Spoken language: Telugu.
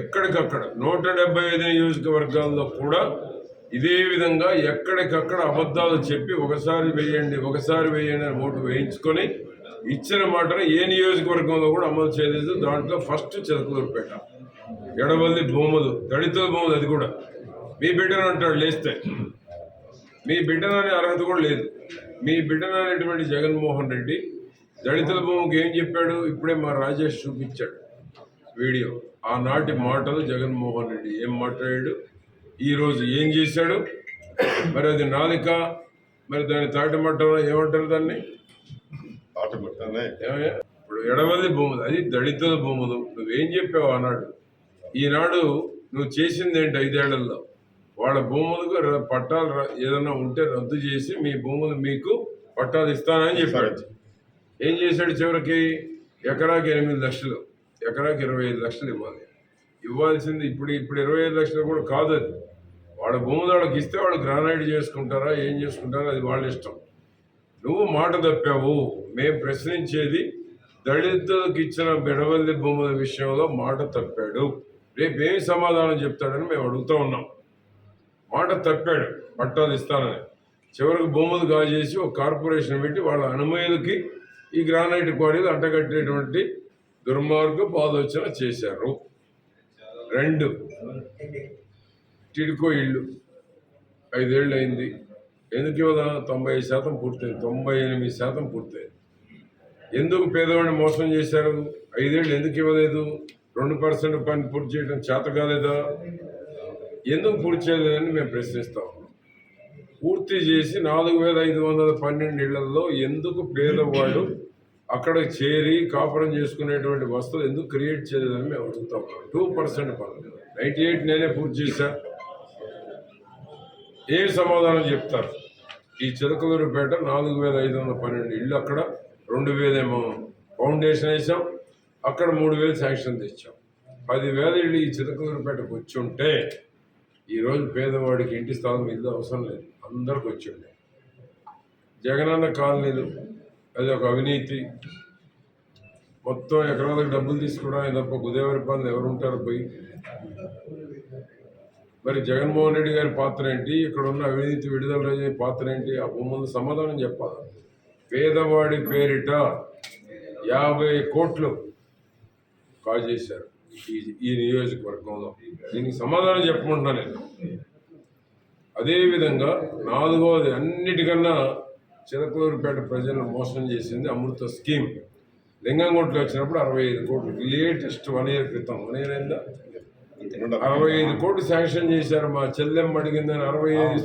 ఎక్కడికక్కడ నూట డెబ్బై ఐదు నియోజకవర్గాల్లో కూడా ఇదే విధంగా ఎక్కడికక్కడ అబద్ధాలు చెప్పి ఒకసారి వేయండి ఒకసారి వేయండి అని ఓటు వేయించుకొని ఇచ్చిన మాటను ఏ నియోజకవర్గంలో కూడా అమలు చేయలేదు. దాంట్లో ఫస్ట్ చిలకలూరుపేట ఎడవల్లి భూములు దళితుల భూములు అది కూడా. మీ బిడ్డను అంటాడు లేస్తే. మీ బిడ్డననే అర్హత కూడా లేదు. మీ బిడ్డననేటువంటి జగన్మోహన్ రెడ్డి దళితుల భూమికి ఏం చెప్పాడు? ఇప్పుడే మా రాజేష్ చూపించాడు వీడియో. ఆనాటి మాటలు జగన్మోహన్ రెడ్డి ఏం మాట్లాడాడు? ఈరోజు ఏం చేశాడు? మరి అది నాలిక? మరి దాని తాటి మట్టలో ఏమంటారు దాన్ని? ఇప్పుడు ఎడవల్లి భూములు అది దళితుల భూములు. నువ్వేం చెప్పావు ఆనాడు? ఈనాడు నువ్వు చేసింది ఏంటి ఐదేళ్ళలో? వాళ్ళ భూములకు పట్టాలు ఏదైనా ఉంటే రద్దు చేసి మీ భూములు మీకు పట్టాలు ఇస్తానని చెప్పాడు. ఏం చేశాడు చివరికి? ఎకరాకి ఎనిమిది లక్షలు. ఎకరాకి ఇరవై ఐదు లక్షలు ఇవ్వాలి. ఇవ్వాల్సింది ఇప్పుడు ఇప్పుడు ఇరవై ఐదు లక్షలు కూడా కాదు అది. వాళ్ళ భూములు వాళ్ళకి ఇస్తే వాళ్ళు గ్రానైట్ చేసుకుంటారా ఏం చేసుకుంటారా అది వాళ్ళ ఇష్టం. నువ్వు మాట తప్పావు. మేము ప్రశ్నించేది దళితులకు ఇచ్చిన బెడవల్లి భూముల విషయంలో మాట తప్పాడు. రేపు ఏం సమాధానం చెప్తాడని మేము అడుగుతూ ఉన్నాం. మాట తప్పాడు పట్టాలు ఇస్తానని. చివరికి భూములు కాజేసి ఒక కార్పొరేషన్ పెట్టి వాళ్ళ అనుమతులకి ఈ గ్రానైట్ క్వారీలు అడ్డగట్టేటువంటి దుర్మార్గ ఆలోచన చేశారు. రెండు. టిడ్కో ఇల్లు. ఐదేళ్ళు అయింది. ఎందుకు ఇవ్వదా? తొంభై ఐదు శాతం పూర్తయింది. తొంభై ఎనిమిది శాతం పూర్తయింది. ఎందుకు పేదవాడిని మోసం చేశారు? ఐదేళ్ళు ఎందుకు ఇవ్వలేదు? రెండు పర్సెంట్ పని పూర్తి చేయడం చేత కాలేదా? ఎందుకు పూర్తి చేయలేదని మేము ప్రశ్నిస్తాం. పూర్తి చేసి నాలుగు వేల ఐదు వందల పన్నెండు ఇళ్ళలో ఎందుకు పేదవాడు అక్కడ చేరి కాపురం చేసుకునేటువంటి వస్తువులు ఎందుకు క్రియేట్ చేయలేదని మేము అడుగుతాం. టూ పర్సెంట్ పనులు నైంటీ ఎయిట్ నేనే పూర్తి చేశా. ఏ సమాధానం చెప్తారు? ఈ చిలకలూరుపేట నాలుగు వేల ఐదు వందల పన్నెండు ఇళ్ళు అక్కడ రెండు వేలేమో ఫౌండేషన్ వేసాం అక్కడ మూడు వేలు శాంక్షన్ తెచ్చాం. పదివేల ఇళ్ళు ఈ చిలకలూరుపేటకు వచ్చి ఉంటే ఈరోజు పేదవాడికి ఇంటి స్థలం ఇల్లు అవసరం లేదు. అందరికి వచ్చి ఉండే. జగనన్న కాలనీలు అది ఒక అవినీతి. మొత్తం ఎకరాలకు డబ్బులు తీసుకోవడం తప్ప గుదేవారి పనులు ఎవరు ఉంటారు పోయి? మరి జగన్మోహన్ రెడ్డి గారి పాత్ర ఏంటి? ఇక్కడ ఉన్న అవినీతి విడుదల రోజు పాత్ర ఏంటి? ఆ ముందు సమాధానం చెప్పాలి. పేదవాడి పేరిట యాభై కోట్లు కాజేశారు. ఈ నియోజకవర్గంలో. దీనికి సమాధానం చెప్పమంటున్నా నేను. అదేవిధంగా నాలుగవది అన్నిటికన్నా చిలకలూరుపేట ప్రజలను మోసం చేసింది అమృత స్కీమ్. లింగంగుంట్లో వచ్చినప్పుడు అరవై ఐదు కోట్లు. లేటెస్ట్ వన్ ఇయర్ క్రితం. వన్ ఇయర్ అయిందా? అరవై ఐదు కోట్లు శాంక్షన్ చేశారు మా చెల్లెమ్మ అడిగిందని అరవై ఐదు